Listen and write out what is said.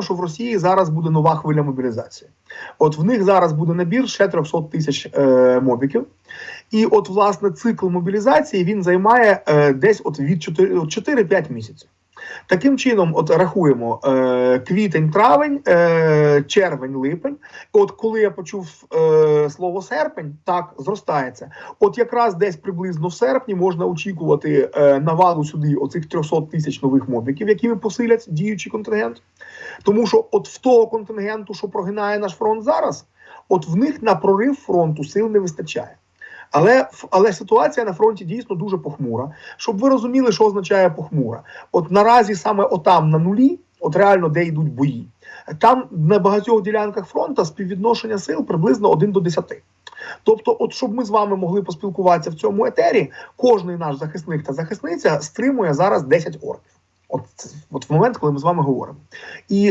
що в Росії зараз буде нова хвиля мобілізації. От в них зараз буде набір ще 300 тисяч е, мобіків. І от, власне, цикл мобілізації він займає е, десь от від 4 от 4-5 місяців. Таким чином, от рахуємо е, квітень, травень, е, червень, липень. От коли я почув е, слово серпень, так зростається. От якраз десь приблизно в серпні можна очікувати е, навалу сюди оцих 300 тисяч нових мобіків, якими посилять діючий контингент. Тому що от в того контингенту, що прогинає наш фронт зараз, от в них на прорив фронту сил не вистачає. Але, але ситуація на фронті дійсно дуже похмура. Щоб ви розуміли, що означає похмура. От наразі саме отам на нулі, от реально де йдуть бої, там на багатьох ділянках фронту співвідношення сил приблизно 1 до 10. Тобто, от щоб ми з вами могли поспілкуватися в цьому етері, кожний наш захисник та захисниця стримує зараз 10 орків. От, от в момент, коли ми з вами говоримо. І